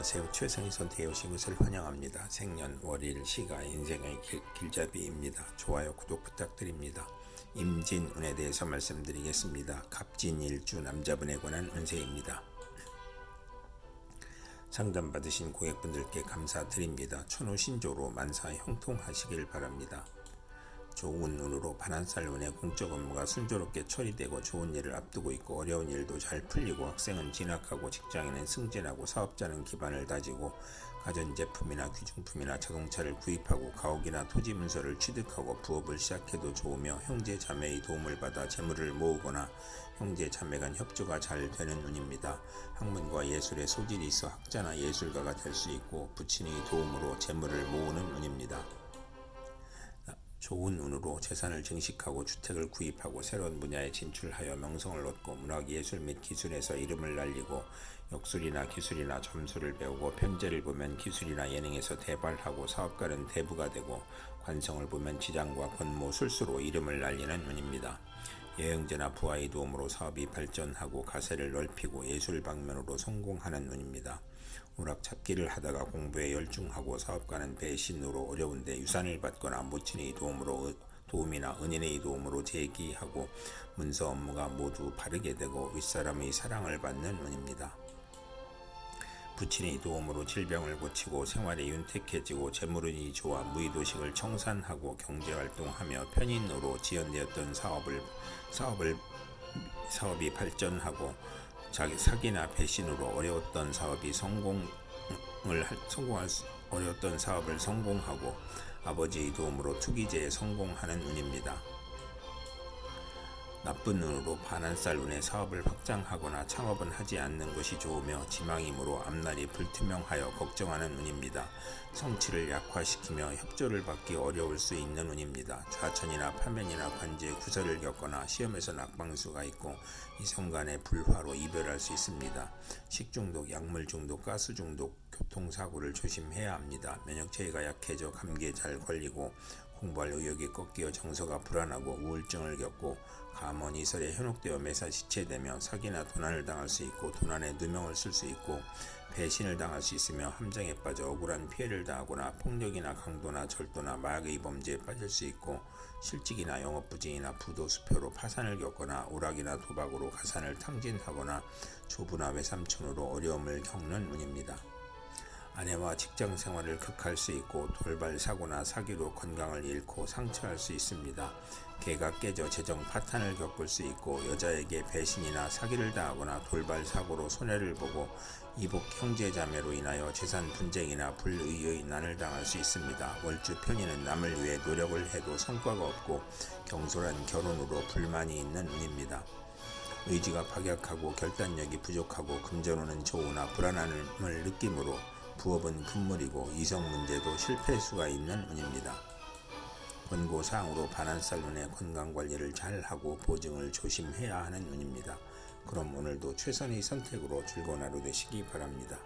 안녕하세요. 최선희 선택해 오신 것을 환영합니다. 생년 월일 시가 인생의 길, 길잡이입니다. 좋아요, 구독 부탁드립니다. 임진운에 대해서 말씀드리겠습니다. 갑진일주 남자분에 관한 운세입니다. 상담 받으신 고객분들께 감사드립니다. 천우신조로 만사 형통하시길 바랍니다. 좋은 운으로 반환살 운에 공적 업무가 순조롭게 처리되고 좋은 일을 앞두고 있고 어려운 일도 잘 풀리고 학생은 진학하고 직장인은 승진하고 사업자는 기반을 다지고 가전제품이나 귀중품이나 자동차를 구입하고 가옥이나 토지 문서를 취득하고 부업을 시작해도 좋으며 형제 자매의 도움을 받아 재물을 모으거나 형제 자매 간 협조가 잘 되는 운입니다. 학문과 예술에 소질이 있어 학자나 예술가가 될 수 있고 부친의 도움으로 재물을 모으는 운입니다. 좋은 운으로 재산을 증식하고 주택을 구입하고 새로운 분야에 진출하여 명성을 얻고 문학 예술 및 기술에서 이름을 날리고 역술이나 기술이나 점수를 배우고 편제를 보면 기술이나 예능에서 대발하고 사업가는 대부가 되고 관성을 보면 지장과 권모 술수로 이름을 날리는 운입니다. 여행제나 부하의 도움으로 사업이 발전하고 가세를 넓히고 예술 방면으로 성공하는 운입니다. 오락 잡기를 하다가 공부에 열중하고 사업가는 배신으로 어려운데 유산을 받거나 모친의 도움으로 도움이나 은인의 도움으로 재기하고 문서 업무가 모두 바르게 되고 윗사람의 사랑을 받는 운입니다. 부친의 도움으로 질병을 고치고 생활이 윤택해지고 재물운이 좋아 무의도식을 청산하고 경제활동하며 편인으로 지연되었던 사업을 사업을 사업이 발전하고 자기 사기나 배신으로 어려웠던 사업이 성공을 할, 성공할 수, 어려웠던 사업을 성공하고 아버지의 도움으로 투기제에 성공하는 운입니다. 나쁜 운으로 반환살 운에 사업을 확장하거나 창업은 하지 않는 것이 좋으며 지망이므로 앞날이 불투명하여 걱정하는 운입니다. 성취를 약화시키며 협조를 받기 어려울 수 있는 운입니다. 좌천이나 파면이나 관제 구설을 겪거나 시험에서 낙방수가 있고 이성 간의 불화로 이별할 수 있습니다. 식중독, 약물 중독, 가스 중독, 교통사고를 조심해야 합니다. 면역체계가 약해져 감기에 잘 걸리고 공부할 의욕이 꺾여 정서가 불안하고 우울증을 겪고 감원 이설에 현혹되어 매사 지체되며 사기나 도난을 당할 수 있고 도난에 누명을 쓸 수 있고 배신을 당할 수 있으며 함정에 빠져 억울한 피해를 당하거나 폭력이나 강도나 절도나 마약의 범죄에 빠질 수 있고 실직이나 영업부진이나 부도 수표로 파산을 겪거나 오락이나 도박으로 가산을 탕진하거나 조부나 외삼촌으로 어려움을 겪는 운입니다. 아내와 직장 생활을 극할 수 있고 돌발 사고나 사기로 건강을 잃고 상처할 수 있습니다. 개가 깨져 재정 파탄을 겪을 수 있고 여자에게 배신이나 사기를 당하거나 돌발 사고로 손해를 보고 이복 형제 자매로 인하여 재산 분쟁이나 불의의 난을 당할 수 있습니다. 월주 편인은 남을 위해 노력을 해도 성과가 없고 경솔한 결혼으로 불만이 있는 운입니다. 의지가 박약하고 결단력이 부족하고 금전운은 좋으나 불안함을 느낌으로 부업은 금물이고 이성 문제도 실패수가 있는 운입니다. 권고사항으로 반환살 운의 건강관리를 잘하고 보증을 조심해야 하는 운입니다. 그럼 오늘도 최선의 선택으로 즐거운 하루 되시기 바랍니다.